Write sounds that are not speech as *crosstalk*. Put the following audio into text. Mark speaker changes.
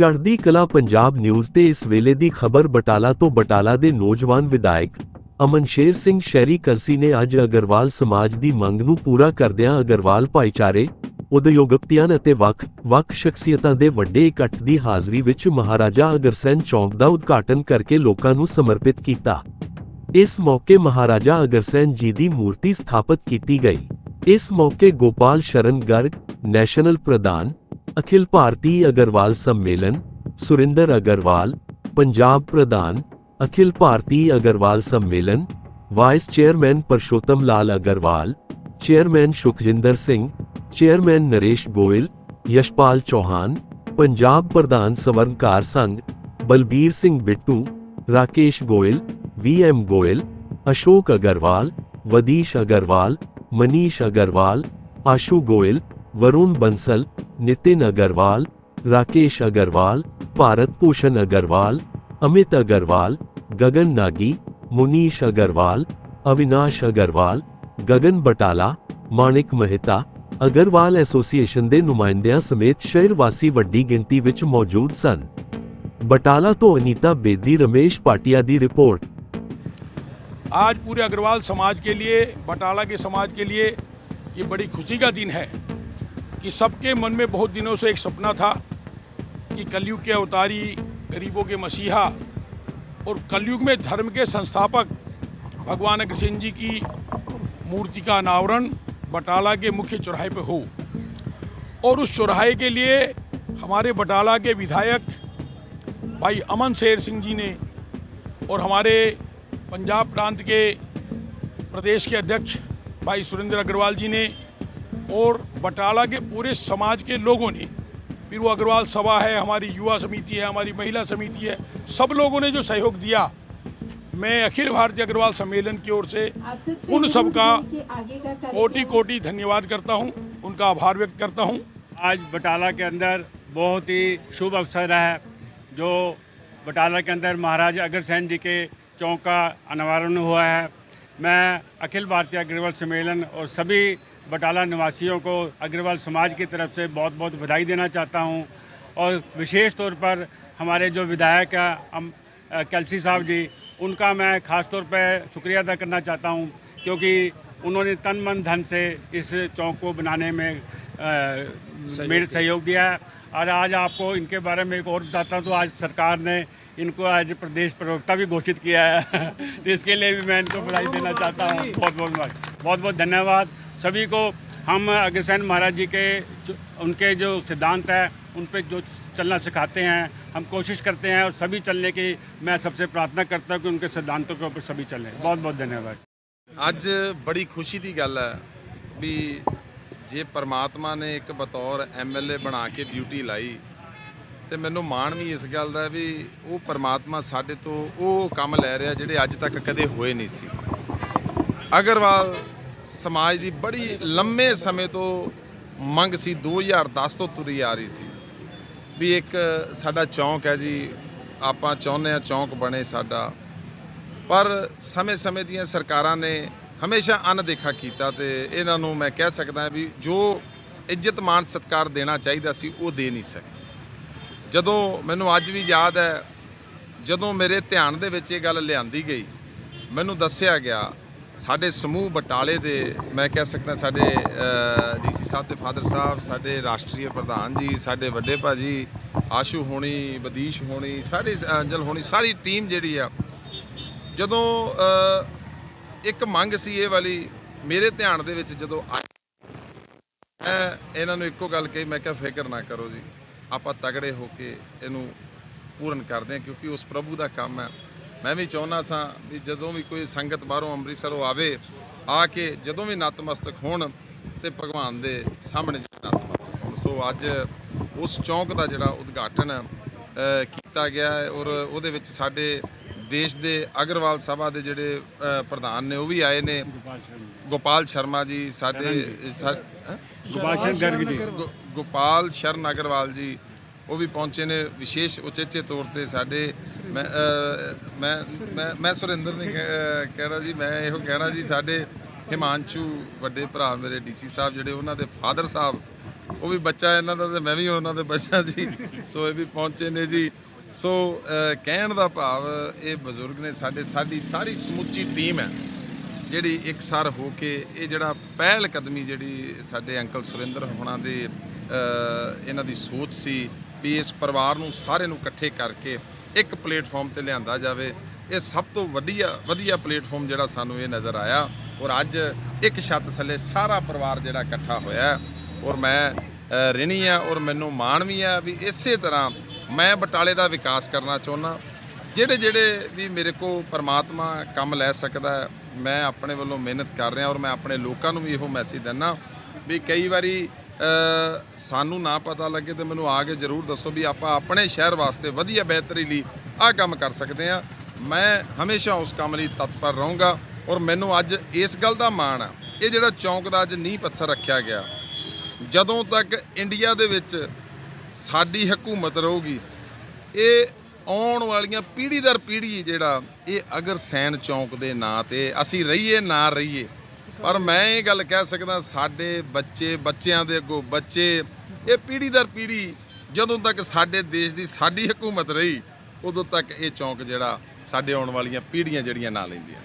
Speaker 1: ਚੜ੍ਹਦੀ ਕਲਾ ਪੰਜਾਬ ਨਿਊਜ਼ ਤੇ ਇਸ ਵੇਲੇ ਦੀ ਖਬਰ ਬਟਾਲਾ ਤੋਂ ਬਟਾਲਾ ਦੇ ਨੌਜਵਾਨ ਵਿਧਾਇਕ ਅਮਨਸ਼ੇਰ ਸਿੰਘ ਸ਼ਹਿਰੀ ਕਰਸੀ ਨੇ ਅੱਜ ਅਗਰਵਾਲ ਸਮਾਜ ਦੀ ਮੰਗ ਨੂੰ ਪੂਰਾ ਕਰਦਿਆਂ ਅਗਰਵਾਲ ਭਾਈਚਾਰੇ, ਉਦਯੋਗਪਤੀਆਂ ਅਤੇ ਵੱਖ-ਵੱਖ ਸ਼ਖਸੀਅਤਾਂ ਦੇ ਵੱਡੇ ਇਕੱਠ ਦੀ ਹਾਜ਼ਰੀ ਵਿੱਚ ਮਹਾਰਾਜਾ ਅਗਰਸੈਨ ਚੌਂਕ ਦਾ ਉਦਘਾਟਨ ਕਰਕੇ ਲੋਕਾਂ ਨੂੰ ਸਮਰਪਿਤ ਕੀਤਾ। ਇਸ ਮੌਕੇ ਮਹਾਰਾਜਾ ਅਗਰਸੈਨ ਜੀ ਦੀ ਮੂਰਤੀ ਸਥਾਪਿਤ ਕੀਤੀ ਗਈ। ਇਸ ਮੌਕੇ ਗੋਪਾਲ ਸ਼ਰਨ ਗਰਗ ਨੈਸ਼ਨਲ ਪ੍ਰਧਾਨ अखिल भारतीय अग्रवाल सम्मेलन, सुरेंद्र अग्रवाल, पंजाब प्रधान, Akhil Bharatiya Agrawal Sammelan, vice chairman Parshottam Lal Agrawal, chairman Sukhjinder Singh, chairman Naresh Goyal, Yashpal Chauhan, Punjab प्रधान Swarnkar Sangh, Balbir Singh Bittu, Rakesh Goyal, V M Goyal, Ashok Agrawal, Vadish Agrawal, Manish Agrawal, Ashu Goyal Varun Bansal Nitin Agarwal Rakesh Agarwal Bharat Bhushan Agarwal Amit Agarwal Gagan Nagi Munish Agarwal Avinash Agarwal Gagan Batala ਮਾਣਿਕ Mehta Agrawal association ਦੇ ਨੁਮਾਇੰਦਿਆਂ ਸਮੇਤ ਸ਼ਹਿਰ ਵਾਸੀ ਵੱਡੀ ਗਿਣਤੀ ਵਿੱਚ ਮੌਜੂਦ ਸਨ ਬਟਾਲਾ ਤੋਂ ਅਨੀਤਾ ਬੇਦੀ ਰਮੇਸ਼ ਪਾਟਿਆ ਦੀ ਰਿਪੋਰਟ
Speaker 2: आज पूरे अग्रवाल समाज के लिए बटाला के समाज के लिए ये बड़ी खुशी का दिन है कि सबके मन में बहुत दिनों से एक सपना था कि कलयुग के अवतारी, गरीबों के मसीहा और कलयुग में धर्म के संस्थापक भगवान कृष्ण जी की मूर्ति का अनावरण बटाला के मुख्य चौराहे पर हो। और उस चौराहे के लिए हमारे बटाला के विधायक भाई अमन शेर सिंह जी ने और हमारे पंजाब प्रांत के प्रदेश के अध्यक्ष भाई सुरेंद्र अग्रवाल जी ने और बटाला के पूरे समाज के लोगों ने फिर वो अग्रवाल सभा है हमारी युवा समिति है हमारी महिला समिति है सब लोगों ने जो सहयोग दिया मैं अखिल भारतीय अग्रवाल सम्मेलन की ओर से उन सबका कोटि कोटि धन्यवाद करता हूँ उनका आभार व्यक्त करता हूँ।
Speaker 3: आज बटाला के अंदर बहुत ही शुभ अवसर है जो बटाला के अंदर महाराज अग्रसेन जी के चौक का अनावरण हुआ है। मैं अखिल भारतीय अग्रवाल सम्मेलन और सभी बटाला निवासियों को अग्रवाल समाज की तरफ़ से बहुत बहुत बधाई देना चाहता हूँ और विशेष तौर पर हमारे जो विधायक कलसी साहब जी उनका मैं ख़ास तौर पर शुक्रिया अदा करना चाहता हूँ क्योंकि उन्होंने तन मन धन से इस चौक को बनाने में अ, मेरे सहयोग दिया है। और आज आपको इनके बारे में एक और बताता हूँ तो आज सरकार ने इनको आज प्रदेश प्रवक्ता भी घोषित किया है। *laughs* तो इसके लिए भी मैं इनको बधाई देना चाहता हूँ। बहुत बहुत बहुत बहुत धन्यवाद। सभी को हम अग्रसेन महाराज जी के जो- उनके जो सिद्धांत है उन पर जो चलना सिखाते हैं हम कोशिश करते हैं और सभी चलने की मैं सबसे प्रार्थना करता हूँ कि उनके सिद्धांतों के ऊपर सभी चलें बहुत बहुत धन्यवाद
Speaker 4: ਅੱਜ ਬੜੀ ਖੁਸ਼ੀ ਦੀ ਗੱਲ ਹੈ ਵੀ ਜੇ ਪਰਮਾਤਮਾ ਨੇ ਇੱਕ ਬਤੌਰ ਐਮਐਲਏ ਬਣਾ ਕੇ ਡਿਊਟੀ ਲਾਈ ਤੇ ਮੈਨੂੰ ਮਾਣ ਵੀ ਇਸ ਗੱਲ ਦਾ ਵੀ ਉਹ ਪਰਮਾਤਮਾ ਸਾਡੇ ਤੋਂ ਉਹ ਕੰਮ ਲੈ ਰਿਹਾ ਜਿਹੜੇ ਅੱਜ ਤੱਕ ਕਦੇ ਹੋਏ ਨਹੀਂ ਸੀ ਅਗਰਵਾਲ ਸਮਾਜ ਦੀ ਬੜੀ ਲੰਮੇ ਸਮੇਂ ਤੋਂ ਮੰਗ ਸੀ 2010 ਤੋਂ ਤੁਰੀ ਆ ਰਹੀ ਸੀ। ਵੀ ਇੱਕ ਸਾਡਾ ਚੌਂਕ ਹੈ ਜੀ, ਆਪਾਂ ਚਾਹੁੰਦੇ ਆ ਚੌਂਕ ਬਣੇ ਸਾਡਾ। ਪਰ ਸਮੇਂ-ਸਮੇਂ ਦੀਆਂ ਸਰਕਾਰਾਂ ਨੇ ਹਮੇਸ਼ਾ ਅਣਦੇਖਾ ਕੀਤਾ ਤੇ ਇਹਨਾਂ ਨੂੰ ਮੈਂ ਕਹਿ ਸਕਦਾ ਵੀ ਜੋ ਇੱਜ਼ਤ ਮਾਨ ਸਤਕਾਰ ਦੇਣਾ ਚਾਹੀਦਾ ਸੀ, ਉਹ ਦੇ ਨਹੀਂ ਸਕੇ। ਜਦੋਂ ਮੈਨੂੰ ਅੱਜ ਵੀ ਯਾਦ ਹੈ, ਜਦੋਂ ਮੇਰੇ ਧਿਆਨ ਦੇ ਵਿੱਚ ਇਹ ਗੱਲ ਲਿਆਂਦੀ ਗਈ, ਮੈਨੂੰ ਦੱਸਿਆ ਗਿਆ ਸਾਡੇ ਸਮੂਹ ਬਟਾਲੇ ਦੇ, ਮੈਂ ਕਹਿ ਸਕਦਾ ਸਾਡੇ ਡੀਸੀ ਸਾਹਿਬ ਤੇ ਫਾਦਰ ਸਾਹਿਬ, ਸਾਡੇ ਰਾਸ਼ਟਰੀ ਪ੍ਰਧਾਨ ਜੀ, ਸਾਡੇ ਵੱਡੇ ਭਾਜੀ, ਆਸ਼ੂ ਹੋਣੀ, ਬਦੀਸ਼ ਹੋਣੀ, ਸਾਰੀ ਅੰਜਲ ਹੋਣੀ, ਸਾਰੀ ਟੀਮ ਜਿਹੜੀ ਆ, ਜਦੋਂ ਇੱਕ ਮੰਗ ਸੀ ਇਹ ਵਾਲੀ, ਮੇਰੇ ਧਿਆਨ ਦੇ ਵਿੱਚ ਜਦੋਂ ਆਈ, ਮੈਂ ਇਹਨਾਂ ਨੂੰ ਇੱਕੋ ਗੱਲ ਕਹੀ, ਮੈਂ ਕਿਹਾ ਫਿਕਰ ਨਾ ਕਰੋ ਜੀ, ਆਪਾਂ ਤਗੜੇ ਹੋ ਕੇ ਇਹਨੂੰ ਪੂਰਨ ਕਰਦੇ ਹਾਂ, ਕਿਉਂਕਿ ਉਸ ਪ੍ਰਭੂ ਦਾ ਕੰਮ ਹੈ। ਮੈਂ ਵੀ ਚਾਹੁੰਦਾ ਸਾਂ ਵੀ ਜਦੋਂ ਵੀ ਕੋਈ ਸੰਗਤ ਬਾਹਰੋਂ ਅੰਮ੍ਰਿਤਸਰ ਉਹ ਆਵੇ ਆ ਕੇ ਜਦੋਂ ਵੀ ਨਤਮਸਤਕ ਹੋਣ ਤੇ ਭਗਵਾਨ ਦੇ ਸਾਹਮਣੇ ਨਤਮਸਤਕ ਹੋਣ। ਸੋ ਅੱਜ ਉਸ ਚੌਂਕ ਦਾ ਜਿਹੜਾ ਉਦਘਾਟਨ ਕੀਤਾ ਗਿਆ ਹੈ ਔਰ ਉਹਦੇ ਵਿੱਚ ਸਾਡੇ ਦੇਸ਼ ਦੇ ਅਗਰਵਾਲ ਸਭਾ ਦੇ ਜਿਹੜੇ ਪ੍ਰਧਾਨ ਨੇ ਉਹ ਵੀ ਆਏ ਨੇ। ਗੋਪਾਲ ਸ਼ਰਮਾ ਜੀ ਸਾਡੇ ਗੋਪਾਲ ਗੋਪਾਲ ਸ਼ਰਨ ਅਗਰਵਾਲ ਜੀ ਉਹ ਵੀ ਪਹੁੰਚੇ ਨੇ ਵਿਸ਼ੇਸ਼ ਉਚੇਚੇ ਤੌਰ ਤੇ ਸਾਡੇ, ਮੈਂ ਮੈਂ ਮੈਂ ਮੈਂ ਸੁਰਿੰਦਰ ਨੇ ਕਹਿਣਾ ਜੀ, ਮੈਂ ਇਹੋ ਕਹਿਣਾ ਜੀ, ਸਾਡੇ ਹਿਮਾਂਸ਼ੂ ਵੱਡੇ ਭਰਾ ਮੇਰੇ ਡੀਸੀ ਸਾਹਿਬ ਜਿਹੜੇ ਉਹਨਾਂ ਦੇ ਫਾਦਰ ਸਾਹਿਬ, ਉਹ ਵੀ ਬੱਚਾ ਇਹਨਾਂ ਦਾ ਤੇ ਮੈਂ ਵੀ ਉਹਨਾਂ ਦੇ ਬੱਚਾ ਜੀ, ਸੋ ਇਹ ਵੀ ਪਹੁੰਚੇ ਨੇ ਜੀ। ਸੋ ਕਹਿਣ ਦਾ ਭਾਵ ਇਹ ਬਜ਼ੁਰਗ ਨੇ ਸਾਡੇ, ਸਾਡੀ ਸਾਰੀ ਸਮੁੱਚੀ ਟੀਮ ਹੈ, ਜਿਹੜੀ ਇੱਕ ਸਾਰ ਹੋ ਕੇ ਇਹ ਜਿਹੜਾ ਪਹਿਲ ਕਦਮੀ ਜਿਹੜੀ ਸਾਡੇ ਅੰਕਲ ਸੁਰਿੰਦਰ ਹੋਣਾ ਦੇ ਇਹਨਾਂ ਦੀ ਸੋਚ ਸੀ ਵੀ ਇਸ ਪਰਿਵਾਰ ਨੂੰ ਸਾਰੇ ਨੂੰ ਇਕੱਠੇ ਕਰਕੇ ਇੱਕ ਪਲੇਟਫਾਰਮ ਤੇ ਲਿਆਂਦਾ ਜਾਵੇ। ਇਹ ਸਭ ਤੋਂ ਵਧੀਆ ਵਧੀਆ ਪਲੇਟਫਾਰਮ ਜਿਹੜਾ ਸਾਨੂੰ ਇਹ ਨਜ਼ਰ ਆਇਆ ਔਰ ਅੱਜ ਇੱਕ ਛੱਤ ਥੱਲੇ ਸਾਰਾ ਪਰਿਵਾਰ ਜਿਹੜਾ ਇਕੱਠਾ ਹੋਇਆ ਔਰ ਮੈਂ ਰਿਣੀ ਆ ਔਰ ਮੈਨੂੰ ਮਾਣ ਵੀ ਆ ਵੀ ਇਸੇ ਤਰ੍ਹਾਂ ਮੈਂ ਬਟਾਲੇ ਦਾ ਵਿਕਾਸ ਕਰਨਾ ਚਾਹੁੰਦਾ। ਜਿਹੜੇ ਜਿਹੜੇ ਵੀ ਮੇਰੇ ਕੋ ਪਰਮਾਤਮਾ ਕੰਮ ਲੈ ਸਕਦਾ ਮੈਂ ਆਪਣੇ ਵੱਲੋਂ ਮਿਹਨਤ ਕਰ ਰਿਹਾ ਔਰ ਮੈਂ ਆਪਣੇ ਲੋਕਾਂ ਨੂੰ ਵੀ ਇਹੋ ਮੈਸੇਜ ਦਿੰਦਾ ਵੀ ਕਈ ਵਾਰੀ ਸਾਨੂੰ ਨਾ ਪਤਾ ਲੱਗੇ ਤੇ ਮੈਨੂੰ ਆ ਕੇ ਜ਼ਰੂਰ ਦੱਸੋ ਵੀ ਆਪਾਂ ਆਪਣੇ ਸ਼ਹਿਰ ਵਾਸਤੇ ਵਧੀਆ, ਬਿਹਤਰੀ ਲਈ ਆਹ ਕੰਮ ਕਰ ਸਕਦੇ ਆ ਮੈਂ ਹਮੇਸ਼ਾ ਉਸ ਕੰਮ ਲਈ ਤਤਪਰ ਰਹੂੰਗਾ ਔਰ ਮੈਨੂੰ ਅੱਜ ਇਸ ਗੱਲ ਦਾ ਮਾਣ ਆ। ਇਹ ਜਿਹੜਾ ਚੌਂਕ ਦਾ ਅੱਜ ਨੀਂਹ ਪੱਥਰ ਰੱਖਿਆ ਗਿਆ, ਜਦੋਂ ਤੱਕ ਇੰਡੀਆ ਦੇ ਵਿੱਚ ਸਾਡੀ ਹਕੂਮਤ ਰਹੂਗੀ, ਇਹ ਆਉਣ ਵਾਲੀਆਂ ਪੀੜ੍ਹੀ ਦਰ ਪੀੜ੍ਹੀ ਜਿਹੜਾ, ਇਹ ਅਗਰ ਸੈਨ ਚੌਂਕ ਦੇ ਨਾਂ ਤੇ ਅਸੀਂ ਰਹੀਏ, ਨਾ ਰਹੀਏ ਪਰ ਮੈਂ ਇਹ ਗੱਲ ਕਹਿ ਸਕਦਾ, ਸਾਡੇ ਬੱਚੇ, ਬੱਚਿਆਂ ਦੇ ਅੱਗੋਂ ਬੱਚੇ, ਇਹ ਪੀੜ੍ਹੀ ਦਰ ਪੀੜ੍ਹੀ ਜਦੋਂ ਤੱਕ ਸਾਡੇ ਦੇਸ਼ ਦੀ ਸਾਡੀ ਹਕੂਮਤ ਰਹੀ, ਉਦੋਂ ਤੱਕ ਇਹ ਚੌਂਕ ਜਿਹੜਾ ਸਾਡੇ ਆਉਣ ਵਾਲੀਆਂ ਪੀੜ੍ਹੀਆਂ ਜਿਹੜੀਆਂ ਨਾ ਲੈਂਦੀਆਂ